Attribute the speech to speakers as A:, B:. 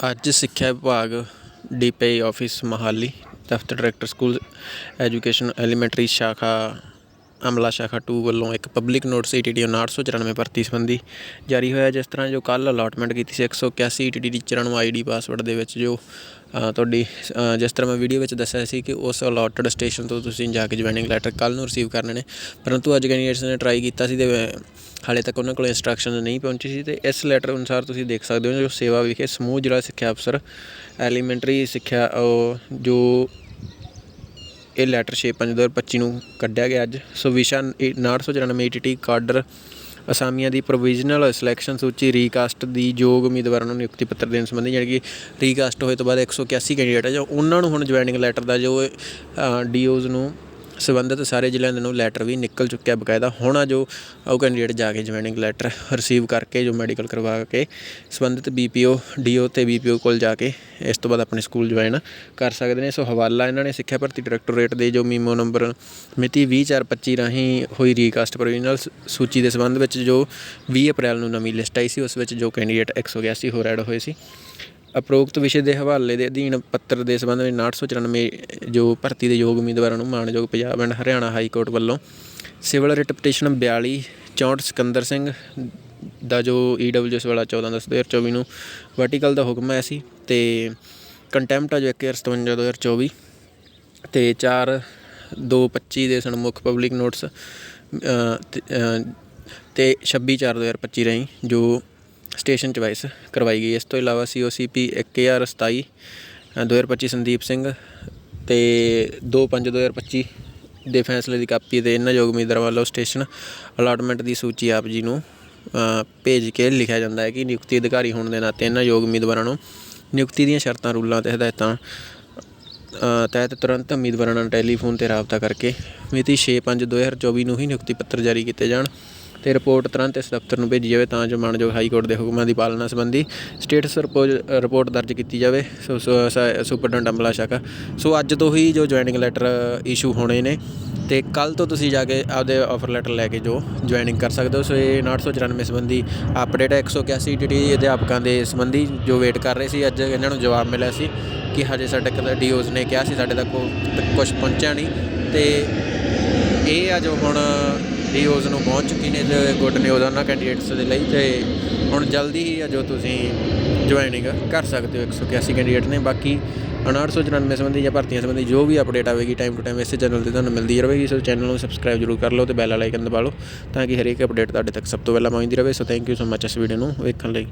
A: ਅੱਜ ਸਿੱਖਿਆ ਵਿਭਾਗ D P I office Mohali ਦਫ਼ਤਰ ਡਾਇਰੈਕਟਰ ਸਕੂਲ ਐਜੂਕੇਸ਼ਨ ਐਲੀਮੈਂਟਰੀ ਸ਼ਾਖਾ ਅਮਲਾ ਸ਼ਾਖਾ 2 ਵੱਲੋਂ ਇੱਕ ਪਬਲਿਕ ਨੋਟਿਸ ਈਟੀਡੀ 994 ਭਰਤੀ ਸੰਬੰਧੀ ਜਾਰੀ ਹੋਇਆ, ਜਿਸ ਤਰ੍ਹਾਂ ਜੋ ਕੱਲ ਅਲਾਟਮੈਂਟ ਕੀਤੀ ਸੀ 181 ਈਟੀਡੀ ਟੀਚਰਾਂ ਨੂੰ ਆਈਡੀ ਪਾਸਵਰਡ ਦੇ ਵਿੱਚ ਜੋ ਤੁਹਾਡੀ ਜਿਸ ਤਰ੍ਹਾਂ ਮੈਂ ਵੀਡੀਓ ਵਿੱਚ ਦੱਸਿਆ ਸੀ ਕਿ ਉਸ ਅਲਾਟਡ ਸਟੇਸ਼ਨ ਤੋਂ ਤੁਸੀਂ ਜਾ ਕੇ ਜੁਆਇਨਿੰਗ ਲੈਟਰ ਕੱਲ ਨੂੰ ਰਿਸੀਵ ਕਰਨੇ ਨੇ, ਪਰੰਤੂ ਅੱਜ ਕੈਂਡੀਡੇਟਸ ਨੇ ਟਰਾਈ ਕੀਤਾ ਸੀ ਤੇ ਹਾਲੇ ਤੱਕ ਉਹਨਾਂ ਕੋਲ ਇੰਸਟਰਕਸ਼ਨ ਨਹੀਂ ਪਹੁੰਚੀ ਸੀ ਤੇ ਇਸ ਲੈਟਰ ਅਨੁਸਾਰ ਤੁਸੀਂ ਦੇਖ ਸਕਦੇ ਹੋ ਜੋ ਸੇਵਾ ਵਿਖੇ ਸਮੂਹ ਜ਼ਿਲ੍ਹਾ ਸਿੱਖਿਆ ਅਫਸਰ ਐਲੀਮੈਂਟਰੀ ਸਿੱਖਿਆ ਜੋ ਇਹ ਲੈਟਰ 6/5/2025 ਨੂੰ ਕੱਢਿਆ ਗਿਆ ਅੱਜ। ਸੋ ਵਿਸ਼ਾ 994 ਈਟੀਟੀ ਕਾਡਰ ਅਸਾਮੀਆਂ ਦੀ ਪ੍ਰੋਵੀਜ਼ਨਲ ਸਿਲੈਕਸ਼ਨ ਸੂਚੀ ਰੀਕਾਸਟ ਦੀ ਯੋਗ ਉਮੀਦਵਾਰਾਂ ਨੂੰ ਨਿਯੁਕਤੀ ਪੱਤਰ ਦੇਣ ਸੰਬੰਧੀ ਜਾਣੀ ਕਿ ਰੀਕਾਸਟ ਹੋਏ ਤੋਂ ਬਾਅਦ 181 ਕੈਂਡੀਡੇਟ ਹੈ ਜੋ ਉਹਨਾਂ ਨੂੰ ਹੁਣ ਜੁਆਇਨਿੰਗ ਲੈਟਰ ਦਾ ਜੋ ਡੀਓਜ਼ ਨੂੰ ਸੰਬੰਧਿਤ ਸਾਰੇ ਜ਼ਿਲ੍ਹਿਆਂ ਨੂੰ ਲੈਟਰ ਵੀ ਨਿਕਲ ਚੁੱਕਿਆ ਬਕਾਇਦਾ। ਹੁਣ ਆ ਜੋ ਉਹ ਕੈਂਡੀਡੇਟ ਜਾ ਕੇ ਜੁਆਇਨਿੰਗ ਲੈਟਰ ਰਿਸੀਵ ਕਰਕੇ ਜੋ ਮੈਡੀਕਲ ਕਰਵਾ ਕੇ ਸੰਬੰਧਿਤ ਬੀਪੀਓ ਡੀਓ ਤੇ ਬੀਪੀਓ ਕੋਲ ਜਾ ਕੇ ਇਸ ਤੋਂ ਬਾਅਦ ਆਪਣੇ ਸਕੂਲ ਜੁਆਇਨ ਕਰ ਸਕਦੇ ਨੇ। ਸੋ ਹਵਾਲਾ ਇਹਨਾਂ ਨੇ ਸਿੱਖਿਆ ਭਰਤੀ ਡਾਇਰੈਕਟੋਰੇਟ ਦੇ ਜੋ ਮੀਮੋ ਨੰਬਰ ਮਿਤੀ 20/4/25 ਰਾਹੀਂ ਹੋਈ ਰੀਕਾਸਟ ਪ੍ਰੋਵੀਜ਼ਨਲ ਸੂਚੀ ਦੇ ਸੰਬੰਧ ਵਿੱਚ ਜੋ 20 ਅਪ੍ਰੈਲ ਨੂੰ ਨਵੀਂ ਲਿਸਟ ਆਈ ਸੀ, ਉਸ ਵਿੱਚ ਜੋ ਕੈਂਡੀਡੇਟ 181 ਹੋਰ ਐਡ ਹੋਏ ਸੀ। ਉਪਰੋਕਤ ਵਿਸ਼ੇ ਦੇ ਹਵਾਲੇ ਦੇ ਅਧੀਨ ਪੱਤਰ ਦੇ ਸੰਬੰਧ ਵਿੱਚ 994 ਜੋ ਭਰਤੀ ਦੇ ਯੋਗ ਉਮੀਦਵਾਰਾਂ ਨੂੰ ਮਾਣਯੋਗ Punjab and Haryana high court ਵੱਲੋਂ civil writ petition 42 64 Sikandar Singh ਦਾ ਜੋ ਈਡਬਲਯੂਐਸ ਵਾਲਾ 14 ਦਸ 2024 ਨੂੰ ਵਰਟੀਕਲ ਦਾ ਹੁਕਮ ਆਇਆ ਸੀ ਤੇ ਕੰਟੈਂਪਟ ਆ ਜੋ 157 2024 ਤੇ 4 225 ਦੇ ਸਨਮੁਖ ਪਬਲਿਕ ਨੋਟਿਸ ਤੇ 26 4 2025 ਰਹੀ ਜੋ ਸਟੇਸ਼ਨ ਚਵਾਈਸ ਕਰਵਾਈ ਗਈ। ਇਸ ਤੋਂ ਇਲਾਵਾ ਸੀਓਸੀਪੀ 1027 ਅ, 2025 ਸੰਦੀਪ ਸਿੰਘ ਤੇ 25 2025 ਦੇ ਫੈਸਲੇ ਦੀ ਕਾਪੀ ਤੇ ਇਹਨਾਂ ਯੋਗ ਉਮੀਦਵਾਰਾਂ ਵੱਲੋਂ ਸਟੇਸ਼ਨ ਅਲਾਟਮੈਂਟ ਦੀ ਸੂਚੀ ਆਪ ਜੀ ਨੂੰ ਭੇਜ ਕੇ ਲਿਖਿਆ ਜਾਂਦਾ ਹੈ ਕਿ ਨਿਯੁਕਤੀ ਅਧਿਕਾਰੀ ਹੋਣ ਦੇ ਨਾਤੇ ਇਹਨਾਂ ਯੋਗ ਉਮੀਦਵਾਰਾਂ ਨੂੰ ਨਿਯੁਕਤੀ ਦੀਆਂ ਸ਼ਰਤਾਂ ਰੂਲਾਂ ਤੇ ਹਦਾਇਤਾਂ ਤਹਿਤ ਤੁਰੰਤ ਉਮੀਦਵਾਰਾਂ ਨਾਲ ਟੈਲੀਫੋਨ ਤੇ ਰਾਬਤਾ ਕਰਕੇ ਮਿਤੀ 6/5/2024 ਨੂੰ ਹੀ ਨਿਯੁਕਤੀ ਪੱਤਰ ਜਾਰੀ ਕੀਤੇ ਜਾਣ। ਤੇ ਰਿਪੋਰਟ ਤੁਰੰਤ ਇਸ ਦਫ਼ਤਰ ਨੂੰ ਭੇਜੀ ਜਾਵੇ ਤਾਂ ਜੋ ਮਾਣਯੋਗ ਹਾਈ ਕੋਰਟ ਦੇ ਹੁਕਮਾਂ ਦੀ ਪਾਲਣਾ ਸੰਬੰਧੀ ਸਟੇਟਸ ਰਿਪੋਰਟ ਦਰਜ ਕੀਤੀ ਜਾਵੇ, ਸੋ, ਸ- ਸੁਪਰਡੈਂਟ ਅੰਬਲਾ ਸ਼ਾਖਾ। ਸੋ ਅੱਜ ਤੋਂ ਹੀ ਜੋ ਜੁਆਇਨਿੰਗ ਲੈਟਰ ਇਸ਼ੂ ਹੋਣੇ ਨੇ ਤੇ ਕੱਲ ਤੋਂ ਤੁਸੀਂ ਜਾ ਕੇ ਆਪਦੇ ਆਫਰ ਲੈਟਰ ਲੈ ਕੇ ਜੋ ਜੁਆਇਨਿੰਗ ਕਰ ਸਕਦੇ ਹੋ। ਸੋ ਇਹ 994 ਸੰਬੰਧੀ ਅਪਡੇਟ ਹੈ 181 ਟੀ ਅਧਿਆਪਕਾਂ ਦੇ ਸੰਬੰਧੀ ਜੋ ਵੇਟ ਕਰ ਰਹੇ ਸੀ, ਅੱਜ ਇਹਨਾਂ ਨੂੰ ਜਵਾਬ ਮਿਲਿਆ ਸੀ ਕਿ ਹਜੇ ਸਾਡੇ ਕੋਲ ਡੀਓਜ਼ ਨੇ ਕਿਹਾ ਸੀ, ਸਾਡੇ ਤੱਕ ਕੁਝ ਪਹੁੰਚਿਆ ਨਹੀਂ ਤੇ ਇਹ ਆ ਜੋ ਹੁਣ ਡੀਓਜ਼ ਨੂੰ ਪਹੁੰਚ ਚੁੱਕੀ ਨੇ ਤੇ ਗੁੱਡ ਨਿਊਜ਼ ਉਹਨਾਂ ਕੈਂਡੀਡੇਟਸ ਦੇ ਲਈ ਤੇ ਹੁਣ ਜਲਦੀ ਹੀ ਆ ਜੋ ਤੁਸੀਂ ਜੁਆਇਨਿੰਗ ਕਰ ਸਕਦੇ ਹੋ 181 ਕੈਂਡੀਡੇਟ ਨੇ। ਬਾਕੀ 994 ਸੰਬੰਧੀ ਜਾਂ ਭਰਤੀਆਂ ਸੰਬੰਧੀ ਜੋ ਵੀ ਅਪਡੇਟ ਆਵੇਗੀ ਟਾਈਮ ਟੂ ਟਾਈਮ ਇਸੇ ਚੈਨਲ ਤੇ ਤੁਹਾਨੂੰ ਮਿਲਦੀ ਰਹੇਗੀ। ਸੋ ਚੈਨਲ ਨੂੰ ਸਬਸਕ੍ਰਾਈਬ ਜ਼ਰੂਰ ਕਰ ਲਓ ਤੇ ਬੈਲ ਆਈਕਨ ਦਬਾ ਲਓ ਤਾਂ ਕਿ ਹਰੇਕ ਅਪਡੇਟ ਤੁਹਾਡੇ ਤੱਕ ਸਭ ਤੋਂ ਪਹਿਲਾਂ ਪਹੁੰਚਦੀ ਰਹੇ। ਸੋ ਥੈਂਕ ਯੂ ਸੋ ਮੱਚ ਇਸ ਵੀਡੀਓ ਨੂੰ ਵੇਖਣ ਲਈ।